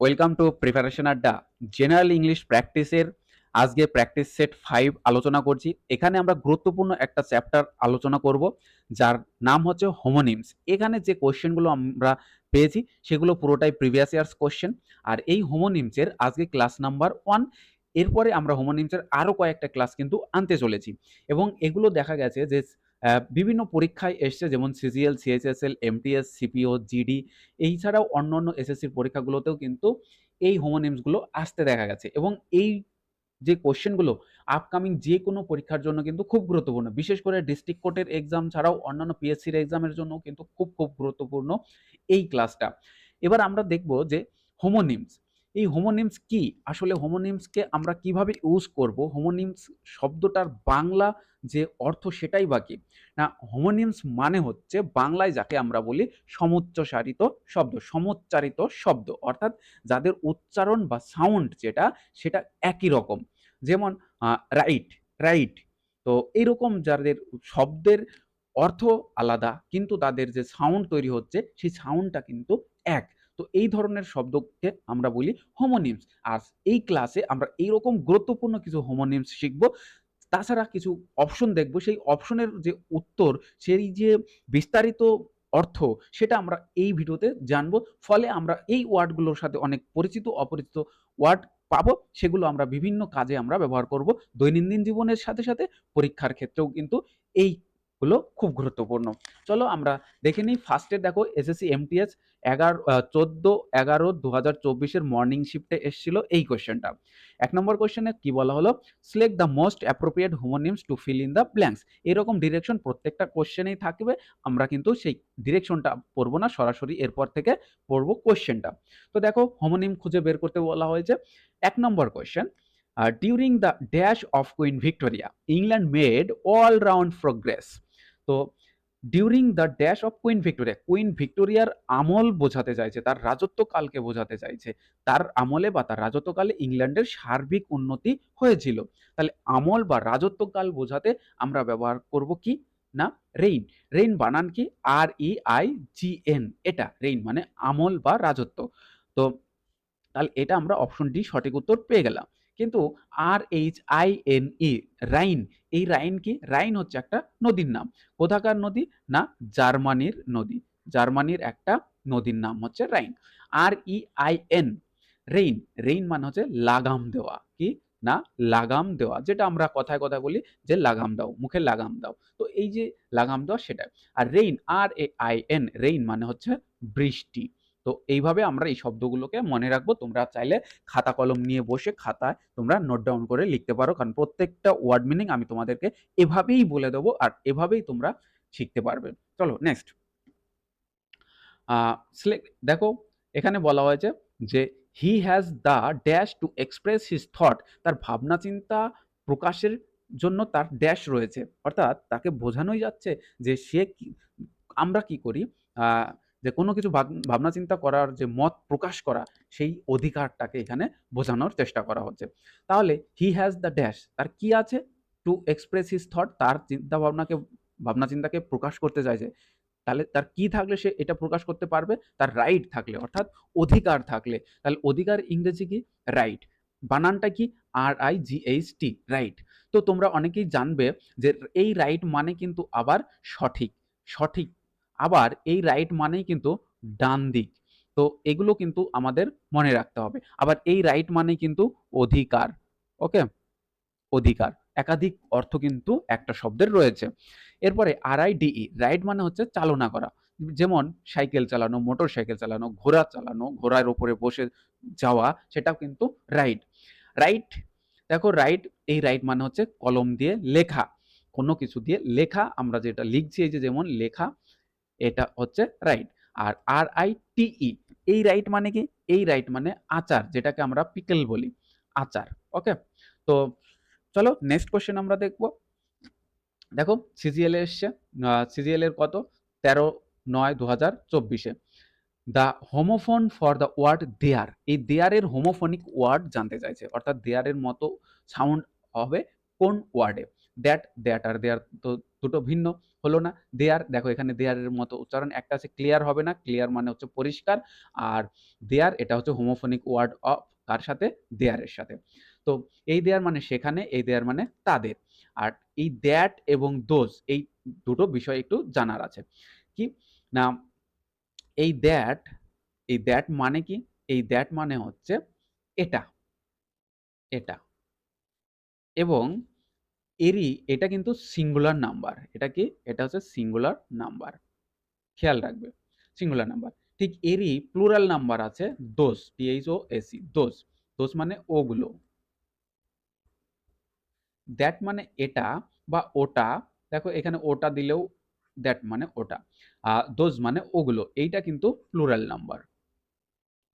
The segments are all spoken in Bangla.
Welcome to preparation Adda. General English প্র্যাকটিসের আজকে প্র্যাকটিস সেট ফাইভ আলোচনা করছি। এখানে আমরা গুরুত্বপূর্ণ একটা চ্যাপ্টার আলোচনা করব, যার নাম হচ্ছে হোমোনিমস এখানে যে কোশ্চেনগুলো আমরা পেয়েছি, সেগুলো পুরোটাই প্রিভিয়াস ইয়ার্স কোশ্চেন আর এই হোমোনিমসের আজকে ক্লাস নাম্বার ওয়ান এরপরে আমরা হোমোনিমসের আরও কয়েকটা ক্লাস কিন্তু আনতে চলেছি। এবং এগুলো দেখা গেছে যে বিভিন্ন পরীক্ষায় এসছে, যেমন CGL CHSL MTS CPO GD এই ছাড়াও অন্য অন্য এসএসসির পরীক্ষাগুলোতেও কিন্তু এই হোমোনিমসগুলো আসতে দেখা গেছে। এবং এই যে কোশ্চেনগুলো আপকামিং যে কোনো পরীক্ষার জন্য কিন্তু খুব গুরুত্বপূর্ণ। বিশেষ করে ডিস্ট্রিক্ট কোর্টের এক্সাম ছাড়াও অন্যান্য পিএসসির এক্সামের জন্য কিন্তু খুব খুব গুরুত্বপূর্ণ এই ক্লাসটা এবার আমরা দেখব যে হোমোনিমস এই হোমোনিমস কি? আসলে হোমোনিমসকে আমরা কীভাবে ইউজ করব? হোমোনিমস শব্দটার বাংলা যে অর্থ সেটাই বাকি না হোমোনিমস মানে হচ্ছে বাংলায় যাকে আমরা বলি সমুচ্চসারিত শব্দ, সমুচ্চারিত শব্দ। অর্থাৎ যাদের উচ্চারণ বা সাউন্ড যেটা, সেটা একই রকম। যেমন রাইট রাইট তো এইরকম যাদের শব্দের অর্থ আলাদা, কিন্তু তাদের যে সাউন্ড তৈরি হচ্ছে, সেই সাউন্ডটা কিন্তু এক। তো এই ধরনের শব্দকে আমরা বলি হোমোনিমস আর এই ক্লাসে আমরা এইরকম গুরুত্বপূর্ণ কিছু হোমোনিমস শিখব। তাছাড়া কিছু অপশন দেখব। সেই অপশনের যে উত্তর, সেই যে বিস্তারিত অর্থ, সেটা আমরা এই ভিডিওতে জানব। ফলে আমরা এই ওয়ার্ডগুলোর সাথে অনেক পরিচিত, অপরিচিত ওয়ার্ড পাবো। সেগুলো আমরা বিভিন্ন কাজে আমরা ব্যবহার করব। দৈনন্দিন জীবনের সাথে সাথে পরীক্ষার ক্ষেত্রেও কিন্তু এইগুলো খুব গুরুত্বপূর্ণ। চলো আমরা দেখে নিই ফার্স্টে দেখো এসএসসি এমটিএস এগারো চোদ্দ, এগারো দু হাজার চব্বিশের মর্নিং শিফটে এসেছিল এই কোয়েশ্চেনটা এক নম্বর কোয়েশ্চেনে কি বলা হলো? Select the most appropriate homonyms to fill in the blanks এরকম ডিরেকশন প্রত্যেকটা কোশ্চেনেই থাকবে, আমরা কিন্তু সেই ডিরেকশনটা পড়ব না, সরাসরি এরপর থেকে পড়ব কোশ্চেনটা তো দেখো হোমোনিম খুঁজে বের করতে বলা হয়েছে। এক নম্বর question during the dash of Queen Victoria England made all round progress তো during the dash of Queen Victoria Queen ভিক্টোরিয়ার আমল বোঝাতে চাইছে, তার রাজত্বকালকে বোঝাতে চাইছে, তার আমলে বা তার রাজত্বকালে ইংল্যান্ডের সার্বিক উন্নতি হয়েছিল। তাহলে আমল বা রাজত্বকাল বোঝাতে আমরা ব্যবহার করব কি? না রেইন রেইন বানান কি? R E I G N এটা রেইন মানে আমল বা রাজত্ব। তো তাহলে এটা আমরা অপশন ডি সঠিক উত্তর পেয়ে গেলাম। কিন্তু R H I N E Rhine এই রাইন কি? রাইন হচ্ছে একটা নদীর নাম। কোথাকার নদী? না, জার্মানির নদী। জার্মানির একটা নদীর নাম হচ্ছে Rhine R E I N rein rein মানে হচ্ছে লাগাম দেওয়া। কি? না, লাগাম দেওয়া। যেটা আমরা কথায় কথায় বলি যে লাগাম দাও, মুখে লাগাম দাও। তো এই যে লাগাম দেওয়া সেটা আর rain R A I N rain মানে হচ্ছে বৃষ্টি। তো এইভাবে আমরা এই শব্দগুলোকে মনে রাখব। তোমরা চাইলে খাতা কলম নিয়ে বসে খাতায় তোমরা নোট ডাউন করে লিখতে পারো। কারণ প্রত্যেকটা ওয়ার্ড মিনিং আমি তোমাদেরকে এভাবেই বলে দেবো আর এভাবেই তোমরা শিখতে পারবে। চলো নেক্সট দেখো এখানে বলা হয়েছে যে he has the dash to express his thought তার ভাবনা চিন্তা প্রকাশের জন্য তার ড্যাশ রয়েছে। অর্থাৎ তাকে বোঝানোই যাচ্ছে যে সে আমরা কি করি? যে কোনো কিছু ভাবনা চিন্তা করার যে মত প্রকাশ করা, সেই অধিকারটাকে এখানে বোঝানোর চেষ্টা করা হচ্ছে। তাহলে হি হ্যাজ দ্য ড্যাশ তার কি আছে? টু এক্সপ্রেস হিজ থট তার চিন্তা ভাবনাকে, ভাবনা চিন্তাকে প্রকাশ করতে চাইছে। তাহলে তার কি থাকলে সে এটা প্রকাশ করতে পারবে? তার রাইট থাকলে, অর্থাৎ অধিকার থাকলে। তাহলে অধিকার ইংরেজি কি? রাইট বানানটা কি? R I G H T right তো তোমরা অনেকেই জানবে যে এই রাইট মানে কিন্তু আবার সঠিক। সঠিক আবার এই রাইট মানেই কিন্তু ডান দিক। তো এগুলো কিন্তু আমাদের মনে রাখতে হবে। আবার এই রাইট মানে কিন্তু অধিকার ওকে অধিকার। একাধিক অর্থ কিন্তু একটা শব্দের রয়েছে। এরপরে আর আই ডিই রাইড মানে হচ্ছে চালনা করা। যেমন সাইকেল চালানো মোটর সাইকেল চালানো, ঘোড়া চালানো, ঘোড়ার ওপরে বসে যাওয়া, সেটাও কিন্তু রাইড রাইট দেখো রাইট এই রাইট মানে হচ্ছে কলম দিয়ে লেখা। কোনো কিছু দিয়ে লেখা, আমরা যেটা লিখছি এই যে যেমন লেখা এটা হচ্ছে রাইট আর আর আই টিই এই রাইট মানে কি? এই রাইট মানে আচার, যেটাকে আমরা পিকেল বলি, আচার ওকে তো চলো নেক্সট কোশ্চেন আমরা দেখব। দেখো সিজিএল এসছে সিজিএল এর কত? তেরো নয় দু হাজার চব্বিশে। The homophone for the word there এই দেয়ারের হোমোফোনিক ওয়ার্ড জানতে চাইছে, অর্থাৎ দেয়ারের মতো সাউন্ড হবে কোন ওয়ার্ডে দ্যাট দ্যাট আর দেয়ার তো দুটো ভিন্ন হলো না। দেয়ার দেখো এখানে দেয়ারের মতো উচ্চারণ, একটা আছে ক্লিয়ার হবে না। ক্লিয়ার মানে হচ্ছে পরিষ্কার। আর দেয়ার এটা হচ্ছে হোমোফোনিক ওয়ার্ড অফ কার সাথে? দেয়ারের সাথে। তো এই দেয়ার মানে সেখানে, এই দেয়ার মানে তাদের। আর এই দ্যাট এবং দোজ এই দুটো বিষয় একটু জানার আছে। কি? না, এই দ্যাট এই দ্যাট মানে কি? এই দ্যাট মানে হচ্ছে এটা। এটা। এবং এরই এটা কিন্তু সিঙ্গুলার নাম্বার এটা কি? এটা হচ্ছে সিঙ্গুলার নাম্বার খেয়াল রাখবে সিঙ্গুলার নাম্বার ঠিক এরই প্লুরাল নাম্বার আছে দোষ ও এসি দোষ দোষ মানে ওগুলো দ্যাট মানে এটা বা ওটা, দেখো এখানে ওটা দিলেও দ্যাট মানে ওটা, আর দোজ মানে ওগুলো, এইটা কিন্তু প্লুরাল নাম্বার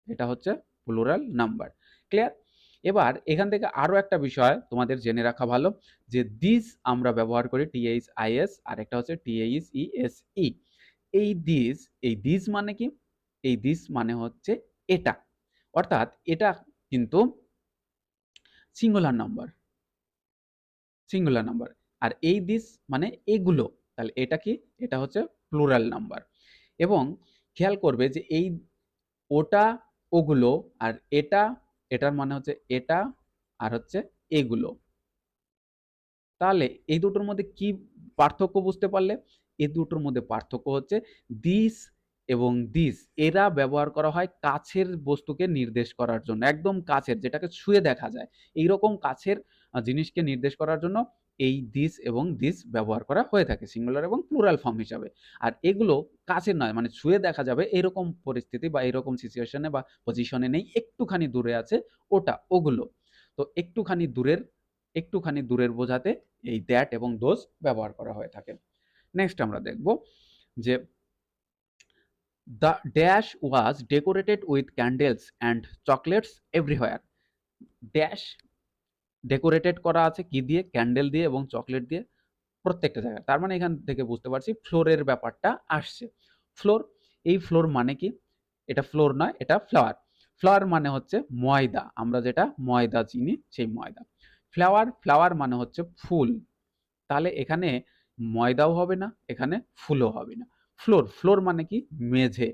এটা হচ্ছে প্লুরাল নাম্বার ক্লিয়ার এবার এখান থেকে আরও একটা বিষয় তোমাদের জেনে রাখা ভালো, যে দিস আমরা ব্যবহার করি টিএইচ আইএস আর একটা হচ্ছে টিএইচ ই এস ই এই দিস এই দিস মানে কি? এই দিস মানে হচ্ছে এটা। অর্থাৎ এটা কিন্তু সিঙ্গুলার নাম্বার সিঙ্গুলার নাম্বার আর এই দিস মানে এগুলো, তাহলে এটা কি? এটা হচ্ছে প্লুরাল নাম্বার এবং খেয়াল করবে যে এই ওটা, ওগুলো আর এটা এটার মানে হচ্ছে এটা আর হচ্ছে এগুলো। তাহলে এই দুটোর মধ্যে কি পার্থক্য বুঝতে পারলে? এই দুটোর মধ্যে পার্থক্য হচ্ছে দিস এবং দিস এরা ব্যবহার করা হয় কাছের বস্তুকে নির্দেশ করার জন্য, একদম কাছের, যেটাকে ছুঁয়ে দেখা যায়। এইরকম কাছের জিনিসকে নির্দেশ করার জন্য এই দিস এবং দিস ব্যবহার করা হয়ে থাকে সিঙ্গুলার এবং প্লুরাল ফর্ম হিসাবে। আর এগুলো কাছের নয় মানে ছুঁয়ে দেখা যাবে এরকম পরিস্থিতি বা এরকম সিচুয়েশনে বা পজিশনে নেই, একটুখানি দূরে আছে ওটা, ওগুলো। তো একটুখানি দূরের একটুখানি দূরের বোঝাতে এই দ্যাট এবং দোজ ব্যবহার করা হয়ে থাকে। নেক্সট আমরা দেখব যে the dash was decorated with candles and chocolates everywhere dash decorated করা আছে কি দিয়ে? ক্যান্ডেল দিয়ে এবং চকলেট দিয়ে প্রত্যেকটা জায়গায়। তার মানে এখান থেকে বুঝতে পারছি ফ্লোরের ব্যাপারটা আসছে। ফ্লোর, এই ফ্লোর মানে কি? এটা ফ্লোর নয়, এটা ফ্লাওয়ার। ফ্লাওয়ার মানে হচ্ছে ময়দা। আমরা যেটা ময়দা চিনি, সেই ময়দা। ফ্লাওয়ার ফ্লাওয়ার মানে হচ্ছে ফুল। তাহলে এখানে ময়দাও হবে না, এখানে ফুলও হবে না। ফ্লোর ফ্লোর মানে কি? মেঝে।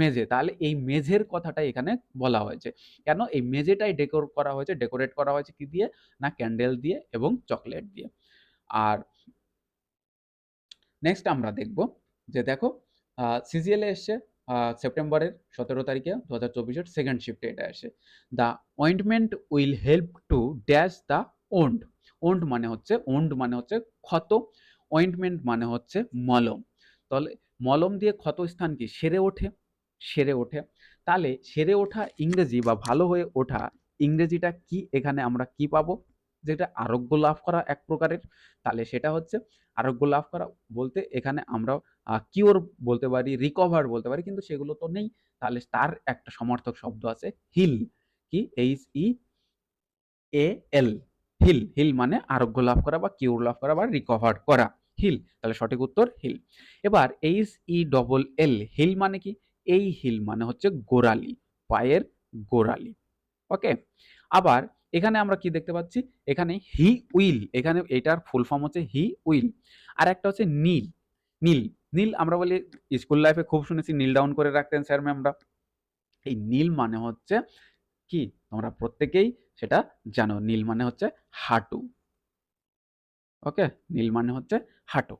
মেঝে। তাহলে এই মেঝের কথাটা এখানে বলা হয়েছে। কেন? এই মেঝেটাই ডেকোর করা হয়েছে। ডেকোরেট করা হয়েছে কি দিয়ে? না ক্যান্ডেল দিয়ে এবং চকলেট দিয়ে। আর নেক্সট আমরা দেখব যে দেখো সিজিএলে এসছে সেপ্টেম্বরের সতেরো তারিখে দু হাজার চব্বিশের সেকেন্ড শিফটে এটা আসে। The ointment will help to dash the wound wound মানে হচ্ছে ওন্ড মানে হচ্ছে ক্ষত অয়েন্টমেন্ট মানে হচ্ছে মলম। তাহলে মলম দিয়ে ক্ষত স্থান কি? সেরে ওঠে। সেরে ওঠে। তাহলে সেরে ওঠা ইংরেজি বা ভালো হয়ে ওঠা ইংরেজিটা কি? এখানে আমরা কি পাবো? যেটা আরোগ্য লাভ করা এক প্রকারের। তাহলে সেটা হচ্ছে আরোগ্য লাভ করা বলতে এখানে আমরা কিওর বলতে পারি রিকভার বলতে পারি, কিন্তু সেগুলো তো নেই। তাহলে তার একটা সমর্থক শব্দ আছে হিল। কি? H E A L heal. Heal মানে আরোগ্য লাভ করা বা কিওর লাভ করা বা রিকভার করা। হিল। তাহলে সঠিক উত্তর হিল। এবার H E double L heel মানে কি? এই হিল মানে হচ্ছে গোড়ালি, পায়ের গোড়ালি ওকে আবার এখানে আমরা কি দেখতে পাচ্ছি? এখানে হি উইল এখানে এটার ফুল ফর্ম হচ্ছে হি উইল আর একটা হচ্ছে নীল নীল নীল আমরা বলি স্কুল লাইফে খুব শুনেছি, নীল ডাউন করে রাখতেন স্যার ম্যামরা এই নীল মানে হচ্ছে কি? তোমরা প্রত্যেকেই সেটা জানো, নীল মানে হচ্ছে হাঁটু ওকে নীল মানে হচ্ছে হাঁটু।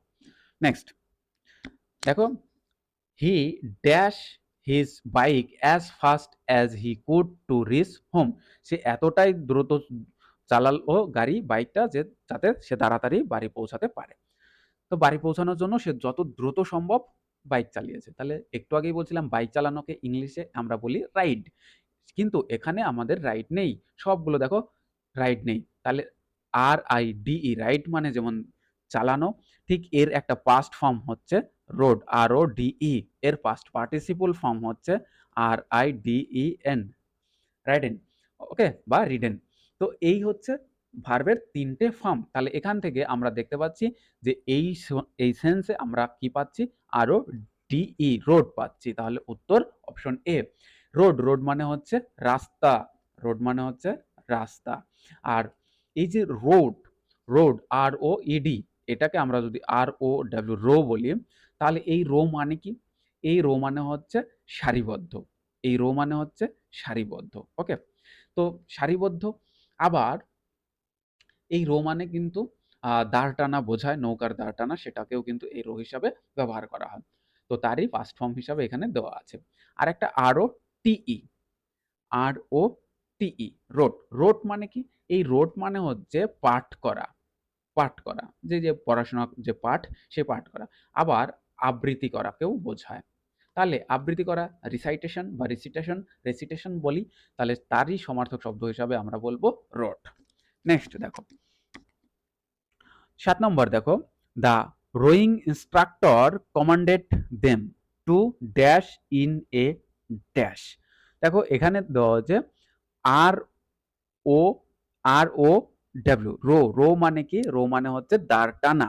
নেক্সট দেখো he dash his bike as fast as he could to reach home সে এতটাই দ্রুত চালালো গাড়ি বাইকটা যে যাতে সে তাড়াতাড়ি বাড়ি পৌঁছাতে পারে। তো বাড়ি পৌঁছানোর জন্য সে যত দ্রুত সম্ভব বাইক চালিয়েছে। তাহলে একটু আগেই বলছিলাম বাইক চালানোকে ইংলিশে আমরা বলি রাইড কিন্তু এখানে আমাদের রাইড নেই। সবগুলো দেখো রাইড নেই। তাহলে আর আই ডিই রাইড মানে যেমন চালানো, ঠিক এর একটা পাস্ট ফর্ম হচ্ছে rode R O D E এর পাস্ট পার্টিসিপল ফর্ম হচ্ছে R I D E N ridden okay বা রিডেন তো এই হচ্ছে ভার্বের তিনটে ফর্ম তাহলে এখান থেকে আমরা দেখতে পাচ্ছি যে এই এই সেন্সে আমরা কি পাচ্ছি? আরও ডিই রোড পাচ্ছি। তাহলে উত্তর অপশন এ রোড রোড মানে হচ্ছে রাস্তা রোড মানে হচ্ছে রাস্তা। আর এই যে road road R O E D এটাকে আমরা যদি আর ও ডাব্লিউ রো বলি, তাহলে এই রো মানে কি? এই রো মানে হচ্ছে সারিবদ্ধ। এই রো মানে হচ্ছে সারিবদ্ধ, ওকে? তো সারিবদ্ধ, আবার এই রো মানে কিন্তু দাঁড় টানা বোঝায়, নৌকার দাঁড় টানা, সেটাকেও কিন্তু এই রো হিসাবে ব্যবহার করা হয়। তো তারই ফার্স্ট ফর্ম হিসাবে এখানে দেওয়া আছে। আর একটা আর ও টিই আর ও টিই রোড রোড মানে কি? এই রোড মানে হচ্ছে পাঠ করা। পাঠ করা। যে যে পড়াশোনা, যে পাঠ, সে পাঠ করা। আবার আবৃত্তি করাকেও বোঝায়। তাহলে আবৃত্তি করা রিসাইটেশন বা রিসিটেশন রেসিটেশন বলি, তাহলে তারই সমার্থক শব্দ হিসাবে আমরা বলব রোড নেক্সট দেখো। সাত নম্বর দেখো। The rowing instructor commanded them to dash in a dash দেখো, এখানে দেওয়া হচ্ছে R O R O W row row মানে কি? রো মানে হচ্ছে দাঁড় টানা,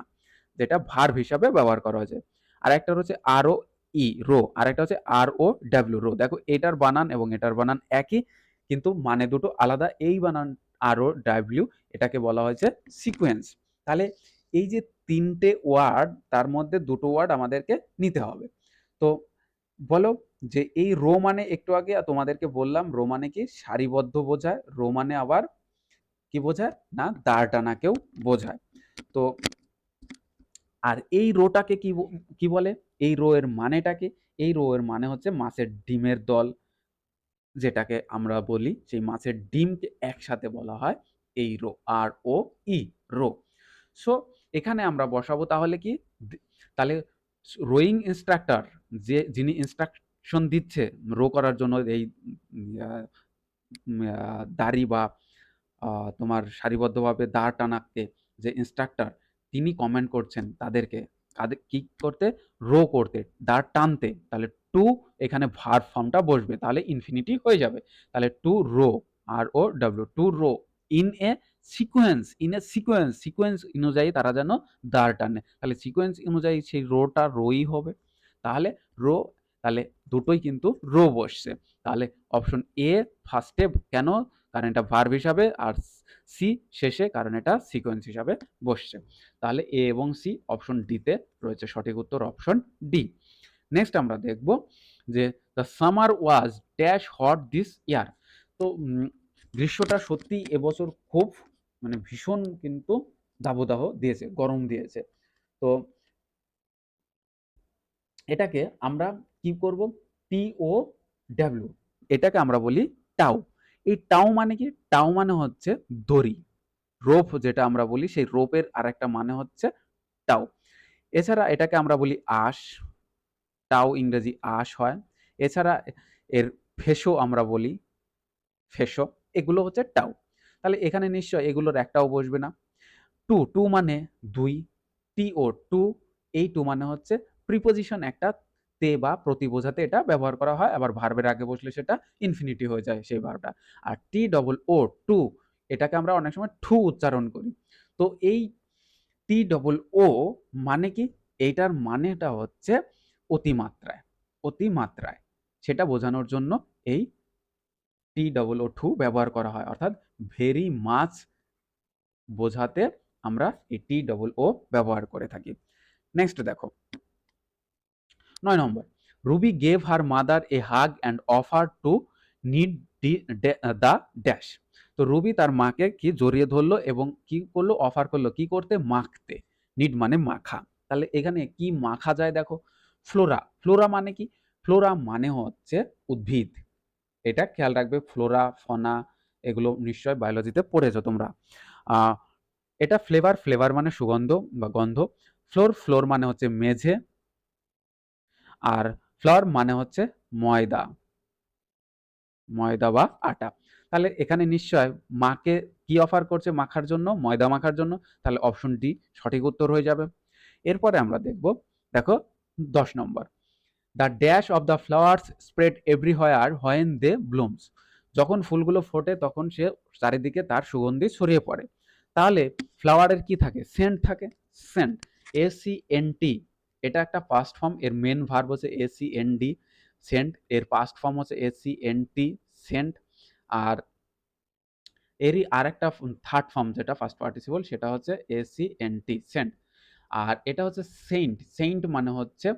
যেটা ভার্ব হিসাবে ব্যবহার করা হয়েছে। আর একটা হচ্ছে আর ও ই রো। আর একটা হচ্ছে আর ও ডাব্লিউ রো। দেখো, এটার বানান এবং এটার বানান একই, কিন্তু মানে দুটো আলাদা। এই বানান আর ও ডাব্লিউ এটাকে বলা হয়েছে সিকোয়েন্স তাহলে এই যে তিনটে ওয়ার্ড তার মধ্যে দুটো ওয়ার্ড আমাদেরকে নিতে হবে। তো বলো যে এই রো মানে একটু আগে তোমাদেরকে বললাম, রো মানে কি? সারিবদ্ধ বোঝায়। রো মানে আবার কি বোঝায়? না দাঁড় টানাকেও বোঝায়। তো আর এই রোটাকে কি কি বলে? এই রো এর মানেটাকে? এই রো এর মানে হচ্ছে মাছের ডিমের দল, যেটাকে আমরা বলি, সেই মাছের ডিমকে একসাথে বলা হয় এই row, R O E, row. So, এখানে আমরা বসাবো তাহলে কি? তাহলে রোয়িং ইনস্ট্রাক্টর, যে, যিনি ইনস্ট্রাকশন দিচ্ছে রো করার জন্য এই দাড়ি বা তোমার সারিবদ্ধভাবে দাঁড় টানাতে যে ইনস্ট্রাক্টর তিনি কমেন্ট করছেন তাদেরকে। কাদের কি করতে? রো করতে। দাঁড় টানতে। তাহলে টু এখানে ভার ফর্মটা বসবে। তাহলে ইনফিনিটি হয়ে যাবে। তাহলে to row R O W to row in a sequence in a sequence sequence অনুযায়ী তারা যেন দাঁড় টানে। তাহলে সিকোয়েন্স অনুযায়ী সেই রোটা রোই হবে। তাহলে রো তাহলে দুটোই কিন্তু রো বসছে। তাহলে অপশন এ ফার্স্টে কেন কারণ এটা ভার্ব হিসাবে আর সি শেষে কারণ এটা সিকোয়েন্স হিসাবে বসছে। তাহলে এ এবং সি অপশন ডিতে রয়েছে সঠিক উত্তর অপশন ডি নেক্সট আমরা দেখব যে the summer was dash hot this year তো গ্রীষ্মটা সত্যি এবছর খুব মানে ভীষণ কিন্তু দাবদাহ দিয়েছে, গরম দিয়েছে। তো, এটাকে আমরা কি করব? টি ও ডাব্লিউ এটাকে আমরা বলি টাউ এই টাও মানে কি? টাও মানে হচ্ছে দড়ি। রোপ যেটা আমরা বলি, সেই রোপের আরেকটা মানে হচ্ছে টাউ এছাড়া এটাকে আমরা বলি আশ। টাউ ইংরেজি আশ হয়। এছাড়া এর ফেসো আমরা বলি, ফেসো, এগুলো হচ্ছে টাও তাহলে এখানে নিশ্চয় এগুলোর একটাও বসবে না। টু টু মানে দুই, টি ও টু, এই টু মানে হচ্ছে প্রিপোজিশন একটা তে বা প্রতি বোঝাতে এটা ব্যবহার করা হয়। আবার ভার্বের আগে বসলে সেটা ইনফিনিটি হয়ে যায় সেই ভার্বটা আর টি ডবল ও টু এটাকে আমরা অনেক সময় ঠু উচ্চারণ করি। তো এই টি ডবল ও মানে কি? এইটার মানেটা হচ্ছে অতিমাত্রায় অতিমাত্রায়। সেটা বোঝানোর জন্য এই টি ডবল ও টু ব্যবহার করা হয়। অর্থাৎ ভেরি মাছ বোঝাতে আমরা এই টি ডবল ও ব্যবহার করে থাকি। নেক্সট দেখো। নয় নম্বর Ruby gave her mother a hug and offer to need the dash তো রুবি তার মাকে কি জড়িয়ে ধরলো এবং কি করল? অফার করল। কি করতে? মাখতে। নিড মানে মাখা। তাহলে এখানে কি মাখা যায় দেখো? ফ্লোরা ফ্লোরা মানে কি? ফ্লোরা মানে হচ্ছে উদ্ভিদ। এটা খেয়াল রাখবে। ফ্লোরা ফনা এগুলো নিশ্চয় বায়োলজিতে পড়েছো তোমরা। এটা ফ্লেভার ফ্লেভার মানে সুগন্ধ বা গন্ধ। ফ্লোর ফ্লোর মানে হচ্ছে মেঝে। আর ফ্লাওয়ার মানে হচ্ছে ময়দা। ময়দা বা আটা। তাহলে এখানে নিশ্চয় মাকে কি অফার করছে মাখার জন্য, ময়দা মাখার জন্য? তাহলে অপশন ডি সঠিক উত্তর হয়ে যাবে। এরপরে আমরা দেখব, দেখো দশ নম্বর। The dash of the flowers spread everywhere when they blooms যখন ফুলগুলো ফোটে তখন সে চারিদিকে তার সুগন্ধি ছড়িয়ে পড়ে। তাহলে ফ্লাওয়ারের কি থাকে? সেন্ট থাকে। সেন্ট এসি এন টি এটা একটা পাস্ট ফর্ম এর মেন ভার্ব হচ্ছে A C N D sent এর পাস্ট ফর্ম হচ্ছে A C N T sent আর এরই আরেকটা থার্ড ফর্ম যেটা ফার্স্ট পার্টিসিপল সেটা হচ্ছে A C N T sent. আর এটা হচ্ছে সেন্ট সেন্ট মানে হচ্ছে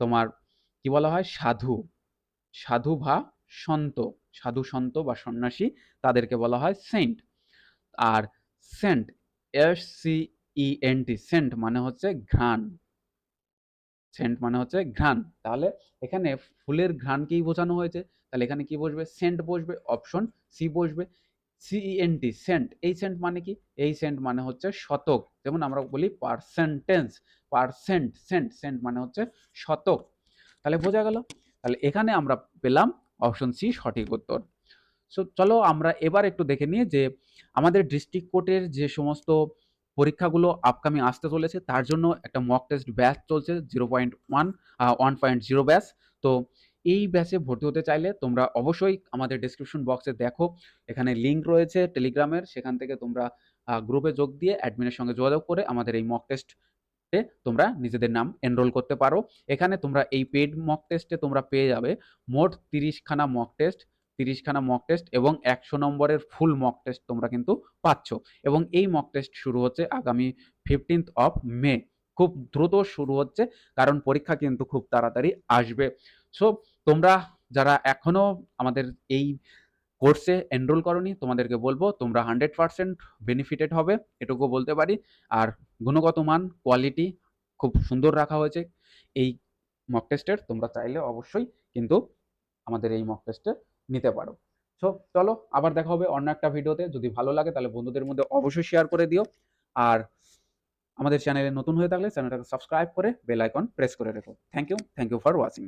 তোমার কি বলা হয়? সাধু। সাধু বা সন্ত। সাধু, সন্ত বা সন্ন্যাসী তাদেরকে বলা হয় সেন্ট আর scent S C E N T scent মানে হচ্ছে ঘ্রাণ। সেন্ট মানে হচ্ছে ঘ্রাণ। তাহলে এখানে ফুলের ঘ্রাণকেই বোঝানো হয়েছে। তাহলে এখানে কি বসবে? সেন্ট বসবে। অপশন সি বসবে। সি-ই-এন-টি সেন্ট। এই সেন্ট মানে কি? এই সেন্ট মানে হচ্ছে শতক। যেমন আমরা বলি পার্সেন্টেজ, পার্সেন্ট, সেন্ট, সেন্ট মানে হচ্ছে শতক। তাহলে বোঝা গেল? তাহলে এখানে আমরা পেলাম অপশন সি সঠিক উত্তর। সো চলো আমরা এবার একটু দেখে নিই যে আমাদের ডিস্ট্রিক্ট কোর্টের যে সমস্ত পরীক্ষাগুলো আপকামিং আসতে চলেছে তার জন্য একটা মক টেস্ট ব্যাচ চলছে zero point one one point zero batch. তো এই ব্যাচে ভর্তি হতে চাইলে তোমরা অবশ্যই আমাদের ডেসক্রিপশন বক্সে দেখো। এখানে লিঙ্ক রয়েছে টেলিগ্রামের সেখান থেকে তোমরা গ্রুপে যোগ দিয়ে অ্যাডমিনের সঙ্গে যোগাযোগ করে আমাদের এই মক টেস্ট তোমরা নিজেদের নাম এনরোল করতে পারো। এখানে তোমরা এই পেড মক টেস্টে তোমরা পেয়ে যাবে মোট তিরিশখানা মক টেস্ট, ৩০ খানা মক টেস্ট এবং ১০০ নম্বরের ফুল মক টেস্ট তোমরা কিন্তু পাচ্ছ। এবং এই মক টেস্ট শুরু হচ্ছে আগামী 15th অফ মে। খুব দ্রুত শুরু হচ্ছে কারণ পরীক্ষা কিন্তু খুব তাড়াতাড়ি আসবে। সো তোমরা যারা এখনও আমাদের এই কোর্সে এনরোল করোনি তোমাদেরকে বলব তোমরা 100% বেনিফিটেড হবে এটুকু বলতে পারি। আর গুণগত মান, কোয়ালিটি খুব সুন্দর রাখা হয়েছে এই মক টেস্টের। তোমরা চাইলে অবশ্যই কিন্তু আমাদের এই মক টেস্টে নিতে পারো। সো চলো আবার দেখা হবে অন্য একটা ভিডিওতে। যদি ভালো লাগে তাহলে বন্ধুদের মধ্যে অবশ্যই শেয়ার করে দিও। আর আমাদের চ্যানেলে নতুন হয়ে থাকলে চ্যানেলটাকে সাবস্ক্রাইব করে বেল আইকন প্রেস করে রেখো। Thank you, thank you for watching.